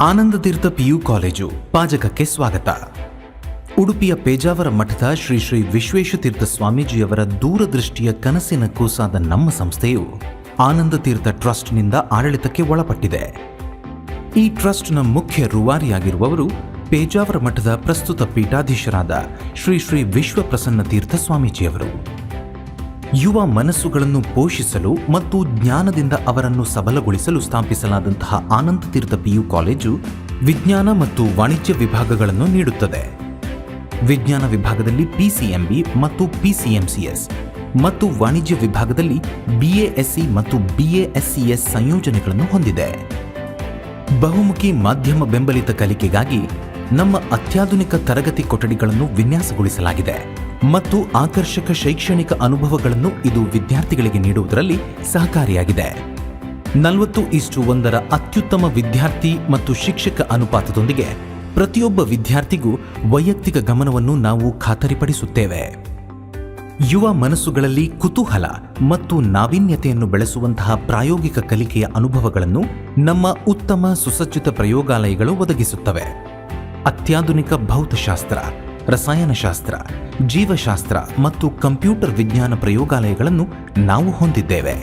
Anandatirtha PU college ಪಾಜಕಕ್ಕೆ ಸ್ವಾಗತ. ಉಡುಪಿಯ ಪೇಜಾವರ ಮಠದ ಶ್ರೀ ಶ್ರೀ ವಿಶ್ವೇಶತೀರ್ಥ ಸ್ವಾಮೀಜಿಯವರ ದೂರದೃಷ್ಟಿಯ ಕನಸಿನ ಕೂಸಾದ ನಮ್ಮ ಸಂಸ್ಥೆಯು ಆನಂದತೀರ್ಥ ಟ್ರಸ್ಟ್ನಿಂದ ಆಡಳಿತಕ್ಕೆ ಒಳಪಟ್ಟಿದೆ. ಈ ಟ್ರಸ್ಟ್ನ ಮುಖ್ಯ ರೂವಾರಿಯಾಗಿರುವವರು ಪೇಜಾವರ ಮಠದ ಪ್ರಸ್ತುತ ಪೀಠಾಧೀಶರಾದ ಶ್ರೀ ಶ್ರೀ ವಿಶ್ವಪ್ರಸನ್ನ ತೀರ್ಥ ಸ್ವಾಮೀಜಿಯವರು. ಯುವ ಮನಸ್ಸುಗಳನ್ನು ಪೋಷಿಸಲು ಮತ್ತು ಜ್ಞಾನದಿಂದ ಅವರನ್ನು ಸಬಲಗೊಳಿಸಲು ಸ್ಥಾಪಿಸಲಾದಂತಹ ಆನಂದ ತೀರ್ಥ ಪಿಯು ಕಾಲೇಜು ವಿಜ್ಞಾನ ಮತ್ತು ವಾಣಿಜ್ಯ ವಿಭಾಗಗಳನ್ನು ನೀಡುತ್ತದೆ. ವಿಜ್ಞಾನ ವಿಭಾಗದಲ್ಲಿ ಪಿಸಿಎಂಬಿ ಮತ್ತು ಪಿಸಿಎಂಸಿಎಸ್ ಮತ್ತು ವಾಣಿಜ್ಯ ವಿಭಾಗದಲ್ಲಿ ಬಿಎಎಸ್ಸಿ ಮತ್ತು ಬಿಎಎಸ್ಸಿಎಸ್ ಸಂಯೋಜನೆಗಳನ್ನು ಹೊಂದಿದೆ. ಬಹುಮುಖಿ ಮಾಧ್ಯಮ ಬೆಂಬಲಿತ ಕಲಿಕೆಗಾಗಿ ನಮ್ಮ ಅತ್ಯಾಧುನಿಕ ತರಗತಿ ಕೊಠಡಿಗಳನ್ನು ವಿನ್ಯಾಸಗೊಳಿಸಲಾಗಿದೆ. ಮತ್ತು ಆಕರ್ಷಕ ಶೈಕ್ಷಣಿಕ ಅನುಭವಗಳನ್ನು ಇದು ವಿದ್ಯಾರ್ಥಿಗಳಿಗೆ ನೀಡುವುದರಲ್ಲಿ ಸಹಕಾರಿಯಾಗಿದೆ. ನಲವತ್ತು ಇಷ್ಟು ಒಂದರ ಅತ್ಯುತ್ತಮ ವಿದ್ಯಾರ್ಥಿ ಮತ್ತು ಶಿಕ್ಷಕ ಅನುಪಾತದೊಂದಿಗೆ ಪ್ರತಿಯೊಬ್ಬ ವಿದ್ಯಾರ್ಥಿಗೂ ವೈಯಕ್ತಿಕ ಗಮನವನ್ನು ನಾವು ಖಾತರಿಪಡಿಸುತ್ತೇವೆ. ಯುವ ಮನಸ್ಸುಗಳಲ್ಲಿ ಕುತೂಹಲ ಮತ್ತು ನಾವೀನ್ಯತೆಯನ್ನು ಬೆಳೆಸುವಂತಹ ಪ್ರಾಯೋಗಿಕ ಕಲಿಕೆಯ ಅನುಭವಗಳನ್ನು ನಮ್ಮ ಉತ್ತಮ ಸುಸಜ್ಜಿತ ಪ್ರಯೋಗಾಲಯಗಳು ಒದಗಿಸುತ್ತವೆ. ಅತ್ಯಾಧುನಿಕ ಭೌತಶಾಸ್ತ್ರ, ರಸಾಯನಶಾಸ್ತ್ರ ಜೀವಶಾಸ್ತ್ರ ಮತ್ತು ಕಂಪ್ಯೂಟರ್ ವಿಜ್ಞಾನ ಪ್ರಯೋಗಾಲಯಗಳನ್ನು ನಾವು ಹೊಂದಿದ್ದೇವೆ.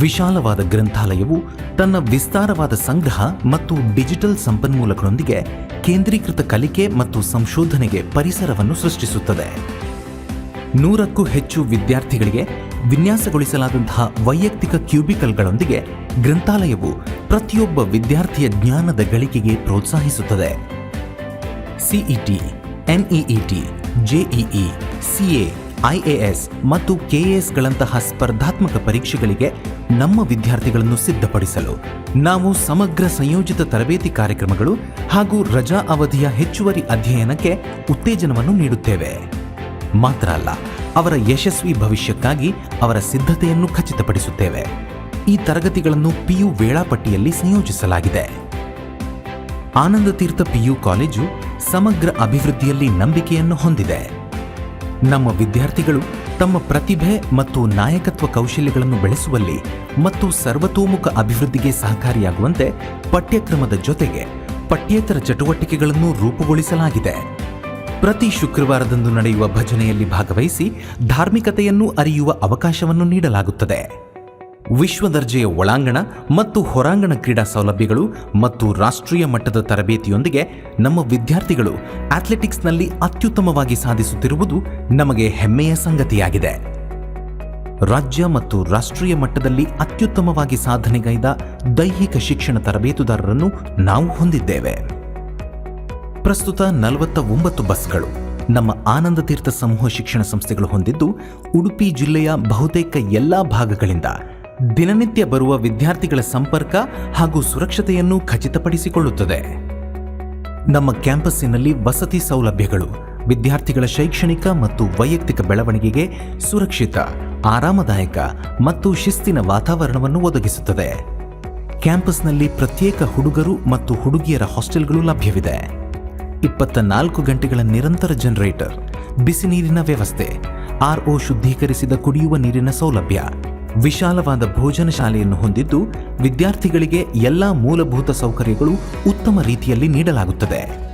ವಿಶಾಲವಾದ ಗ್ರಂಥಾಲಯವು ತನ್ನ ವಿಸ್ತಾರವಾದ ಸಂಗ್ರಹ ಮತ್ತು ಡಿಜಿಟಲ್ ಸಂಪನ್ಮೂಲಗಳೊಂದಿಗೆ ಕೇಂದ್ರೀಕೃತ ಕಲಿಕೆ ಮತ್ತು ಸಂಶೋಧನೆಗೆ ಪರಿಸರವನ್ನು ಸೃಷ್ಟಿಸುತ್ತದೆ. ನೂರಕ್ಕೂ ಹೆಚ್ಚು ವಿದ್ಯಾರ್ಥಿಗಳಿಗೆ ವಿನ್ಯಾಸಗೊಳಿಸಲಾದಂತಹ ವೈಯಕ್ತಿಕ ಕ್ಯೂಬಿಕಲ್ಗಳೊಂದಿಗೆ ಗ್ರಂಥಾಲಯವು ಪ್ರತಿಯೊಬ್ಬ ವಿದ್ಯಾರ್ಥಿಯ ಜ್ಞಾನದ ಗಳಿಕೆಗೆ ಪ್ರೋತ್ಸಾಹಿಸುತ್ತದೆ. CET NEET JEE, CA, IAS ಮತ್ತು ಕೆಎಎಸ್ಗಳಂತಹ ಸ್ಪರ್ಧಾತ್ಮಕ ಪರೀಕ್ಷೆಗಳಿಗೆ ನಮ್ಮ ವಿದ್ಯಾರ್ಥಿಗಳನ್ನು ಸಿದ್ಧಪಡಿಸಲು ನಾವು ಸಮಗ್ರ ಸಂಯೋಜಿತ ತರಬೇತಿ ಕಾರ್ಯಕ್ರಮಗಳು ಹಾಗೂ ರಜಾ ಅವಧಿಯ ಹೆಚ್ಚುವರಿ ಅಧ್ಯಯನಕ್ಕೆ ಉತ್ತೇಜನವನ್ನು ನೀಡುತ್ತೇವೆ. ಮಾತ್ರ ಅಲ್ಲ, ಅವರ ಯಶಸ್ವಿ ಭವಿಷ್ಯಕ್ಕಾಗಿ ಅವರ ಸಿದ್ಧತೆಯನ್ನು ಖಚಿತಪಡಿಸುತ್ತೇವೆ. ಈ ತರಗತಿಗಳನ್ನು ಪಿಯು ವೇಳಾಪಟ್ಟಿಯಲ್ಲಿ ಸಂಯೋಜಿಸಲಾಗಿದೆ. ಆನಂದ ತೀರ್ಥ ಪಿಯು ಕಾಲೇಜು ಸಮಗ್ರ ಅಭಿವೃದ್ಧಿಯಲ್ಲಿ ನಂಬಿಕೆಯನ್ನು ಹೊಂದಿದೆ. ನಮ್ಮ ವಿದ್ಯಾರ್ಥಿಗಳು ತಮ್ಮ ಪ್ರತಿಭೆ ಮತ್ತು ನಾಯಕತ್ವ ಕೌಶಲ್ಯಗಳನ್ನು ಬೆಳೆಸುವಲ್ಲಿ ಮತ್ತು ಸರ್ವತೋಮುಖ ಅಭಿವೃದ್ಧಿಗೆ ಸಹಕಾರಿಯಾಗುವಂತೆ ಪಠ್ಯಕ್ರಮದ ಜೊತೆಗೆ ಪಠ್ಯೇತರ ಚಟುವಟಿಕೆಗಳನ್ನು ರೂಪುಗೊಳಿಸಲಾಗಿದೆ. ಪ್ರತಿ ಶುಕ್ರವಾರದಂದು ನಡೆಯುವ ಭಜನೆಯಲ್ಲಿ ಭಾಗವಹಿಸಿ ಧಾರ್ಮಿಕತೆಯನ್ನು ಅರಿಯುವ ಅವಕಾಶವನ್ನು ನೀಡಲಾಗುತ್ತದೆ. ವಿಶ್ವ ದರ್ಜೆಯ ಒಳಾಂಗಣ ಮತ್ತು ಹೊರಾಂಗಣ ಕ್ರೀಡಾ ಸೌಲಭ್ಯಗಳು ಮತ್ತು ರಾಷ್ಟ್ರೀಯ ಮಟ್ಟದ ತರಬೇತಿಯೊಂದಿಗೆ ನಮ್ಮ ವಿದ್ಯಾರ್ಥಿಗಳು ಅಥ್ಲೆಟಿಕ್ಸ್ನಲ್ಲಿ ಅತ್ಯುತ್ತಮವಾಗಿ ಸಾಧಿಸುತ್ತಿರುವುದು ನಮಗೆ ಹೆಮ್ಮೆಯ ಸಂಗತಿಯಾಗಿದೆ. ರಾಜ್ಯ ಮತ್ತು ರಾಷ್ಟ್ರೀಯ ಮಟ್ಟದಲ್ಲಿ ಅತ್ಯುತ್ತಮವಾಗಿ ಸಾಧನೆಗೈದ ದೈಹಿಕ ಶಿಕ್ಷಣ ತರಬೇತುದಾರರನ್ನು ನಾವು ಹೊಂದಿದ್ದೇವೆ. ಪ್ರಸ್ತುತ ನಲವತ್ತ ಒಂಬತ್ತು ಬಸ್ಗಳು ನಮ್ಮ ಆನಂದ ತೀರ್ಥ ಸಮೂಹ ಶಿಕ್ಷಣ ಸಂಸ್ಥೆಗಳು ಹೊಂದಿದ್ದು, ಉಡುಪಿ ಜಿಲ್ಲೆಯ ಬಹುತೇಕ ಎಲ್ಲಾ ಭಾಗಗಳಿಂದ ದಿನನಿತ್ಯ ಬರುವ ವಿದ್ಯಾರ್ಥಿಗಳ ಸಂಪರ್ಕ ಹಾಗೂ ಸುರಕ್ಷತೆಯನ್ನು ಖಚಿತಪಡಿಸಿಕೊಳ್ಳುತ್ತದೆ. ನಮ್ಮ ಕ್ಯಾಂಪಸ್ಸಿನಲ್ಲಿ ವಸತಿ ಸೌಲಭ್ಯಗಳು, ವಿದ್ಯಾರ್ಥಿಗಳ ಶೈಕ್ಷಣಿಕ ಮತ್ತು ವೈಯಕ್ತಿಕ ಬೆಳವಣಿಗೆಗೆ ಸುರಕ್ಷಿತ, ಆರಾಮದಾಯಕ ಮತ್ತು ಶಿಸ್ತಿನ ವಾತಾವರಣವನ್ನು ಒದಗಿಸುತ್ತದೆ. ಕ್ಯಾಂಪಸ್ನಲ್ಲಿ ಪ್ರತ್ಯೇಕ ಹುಡುಗರು ಮತ್ತು ಹುಡುಗಿಯರ ಹಾಸ್ಟೆಲ್ಗಳು ಲಭ್ಯವಿದೆ. ಇಪ್ಪತ್ತ ನಾಲ್ಕು ಗಂಟೆಗಳ ನಿರಂತರ ಜನರೇಟರ್, ಬಿಸಿ ನೀರಿನ ವ್ಯವಸ್ಥೆ ಆರ್ಒ ಶುದ್ಧೀಕರಿಸಿದ ಕುಡಿಯುವ ನೀರಿನ ಸೌಲಭ್ಯ ವಿಶಾಲವಾದ ಭೋಜನ ಶಾಲೆಯನ್ನು ಹೊಂದಿದ್ದು ವಿದ್ಯಾರ್ಥಿಗಳಿಗೆ ಎಲ್ಲಾ ಮೂಲಭೂತ ಸೌಕರ್ಯಗಳು ಉತ್ತಮ ರೀತಿಯಲ್ಲಿ ನೀಡಲಾಗುತ್ತದೆ.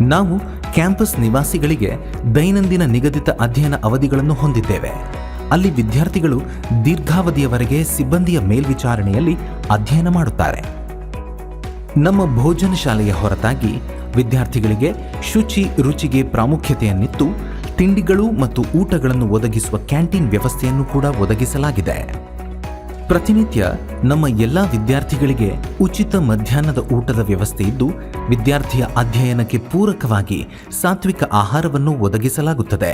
ನಾವು ಕ್ಯಾಂಪಸ್ ನಿವಾಸಿಗಳಿಗೆ ದೈನಂದಿನ ನಿಗದಿತ ಅಧ್ಯಯನ ಅವಧಿಗಳನ್ನು ಹೊಂದಿದ್ದೇವೆ. ಅಲ್ಲಿ ವಿದ್ಯಾರ್ಥಿಗಳು ದೀರ್ಘಾವಧಿಯವರೆಗೆ ಸಿಬ್ಬಂದಿಯ ಮೇಲ್ವಿಚಾರಣೆಯಲ್ಲಿ ಅಧ್ಯಯನ ಮಾಡುತ್ತಾರೆ. ನಮ್ಮ ಭೋಜನ ಶಾಲೆಯ ಹೊರತಾಗಿ ವಿದ್ಯಾರ್ಥಿಗಳಿಗೆ ಶುಚಿ ರುಚಿಗೆ ಪ್ರಾಮುಖ್ಯತೆಯನ್ನಿತ್ತು ತಿಂಡಿಗಳು ಮತ್ತು ಊಟಗಳನ್ನು ಒದಗಿಸುವ ಕ್ಯಾಂಟೀನ್ ವ್ಯವಸ್ಥೆಯನ್ನು ಕೂಡ ಒದಗಿಸಲಾಗಿದೆ. ಪ್ರತಿನಿತ್ಯ ನಮ್ಮ ಎಲ್ಲ ವಿದ್ಯಾರ್ಥಿಗಳಿಗೆ ಉಚಿತ ಮಧ್ಯಾಹ್ನದ ಊಟದ ವ್ಯವಸ್ಥೆ ಇದ್ದು, ವಿದ್ಯಾರ್ಥಿಯ ಅಧ್ಯಯನಕ್ಕೆ ಪೂರಕವಾಗಿ ಸಾತ್ವಿಕ ಆಹಾರವನ್ನು ಒದಗಿಸಲಾಗುತ್ತದೆ.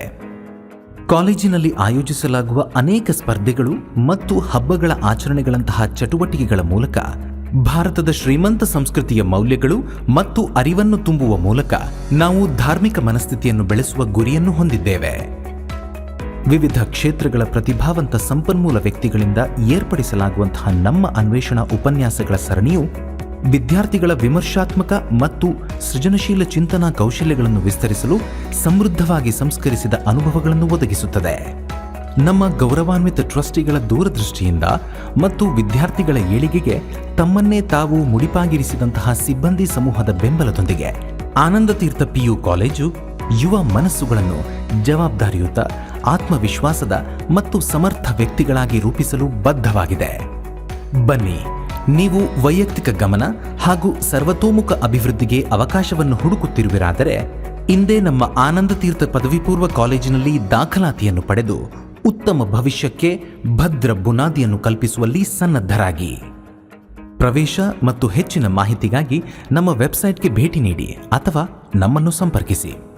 ಕಾಲೇಜಿನಲ್ಲಿ ಆಯೋಜಿಸಲಾಗುವ ಅನೇಕ ಸ್ಪರ್ಧೆಗಳು ಮತ್ತು ಹಬ್ಬಗಳ ಆಚರಣೆಗಳಂತಹ ಚಟುವಟಿಕೆಗಳ ಮೂಲಕ ಭಾರತದ ಶ್ರೀಮಂತ ಸಂಸ್ಕೃತಿಯ ಮೌಲ್ಯಗಳು ಮತ್ತು ಅರಿವನ್ನು ತುಂಬುವ ಮೂಲಕ ನಾವು ಧಾರ್ಮಿಕ ಮನಸ್ಥಿತಿಯನ್ನು ಬೆಳೆಸುವ ಗುರಿಯನ್ನು ಹೊಂದಿದ್ದೇವೆ. ವಿವಿಧ ಕ್ಷೇತ್ರಗಳ ಪ್ರತಿಭಾವಂತ ಸಂಪನ್ಮೂಲ ವ್ಯಕ್ತಿಗಳಿಂದ ಏರ್ಪಡಿಸಲಾಗುವಂತಹ ನಮ್ಮ ಅನ್ವೇಷಣಾ ಉಪನ್ಯಾಸಗಳ ಸರಣಿಯು ವಿದ್ಯಾರ್ಥಿಗಳ ವಿಮರ್ಶಾತ್ಮಕ ಮತ್ತು ಸೃಜನಶೀಲ ಚಿಂತನಾ ಕೌಶಲ್ಯಗಳನ್ನು ವಿಸ್ತರಿಸಲು ಸಮೃದ್ಧವಾಗಿ ಸಂಸ್ಕರಿಸಿದ ಅನುಭವಗಳನ್ನು ಒದಗಿಸುತ್ತದೆ. ನಮ್ಮ ಗೌರವಾನ್ವಿತ ಟ್ರಸ್ಟಿಗಳ ದೂರದೃಷ್ಟಿಯಿಂದ ಮತ್ತು ವಿದ್ಯಾರ್ಥಿಗಳ ಏಳಿಗೆಗೆ ತಮ್ಮನ್ನೇ ತಾವು ಮುಡಿಪಾಗಿರಿಸಿದಂತಹ ಸಿಬ್ಬಂದಿ ಸಮೂಹದ ಬೆಂಬಲದೊಂದಿಗೆ ಆನಂದ ತೀರ್ಥ ಪಿಯು ಕಾಲೇಜು ಯುವ ಮನಸ್ಸುಗಳನ್ನು ಜವಾಬ್ದಾರಿಯುತ, ಆತ್ಮವಿಶ್ವಾಸದ ಮತ್ತು ಸಮರ್ಥ ವ್ಯಕ್ತಿಗಳಾಗಿ ರೂಪಿಸಲು ಬದ್ಧವಾಗಿದೆ. ಬನ್ನಿ, ನೀವು ವೈಯಕ್ತಿಕ ಗಮನ ಹಾಗೂ ಸರ್ವತೋಮುಖ ಅಭಿವೃದ್ಧಿಗೆ ಅವಕಾಶವನ್ನು ಹುಡುಕುತ್ತಿರುವಿರಾದರೆ, ಇಂದೇ ನಮ್ಮ ಆನಂದ ತೀರ್ಥ ಪದವಿ ಪೂರ್ವ ಕಾಲೇಜಿನಲ್ಲಿ ದಾಖಲಾತಿಯನ್ನು ಪಡೆದು ಉತ್ತಮ ಭವಿಷ್ಯಕ್ಕೆ ಭದ್ರ ಬುನಾದಿಯನ್ನು ಕಲ್ಪಿಸುವಲ್ಲಿ ಸನ್ನದ್ಧರಾಗಿ. ಪ್ರವೇಶ ಮತ್ತು ಹೆಚ್ಚಿನ ಮಾಹಿತಿಗಾಗಿ ನಮ್ಮ ವೆಬ್ಸೈಟ್ಗೆ ಭೇಟಿ ನೀಡಿ ಅಥವಾ ನಮ್ಮನ್ನು ಸಂಪರ್ಕಿಸಿ.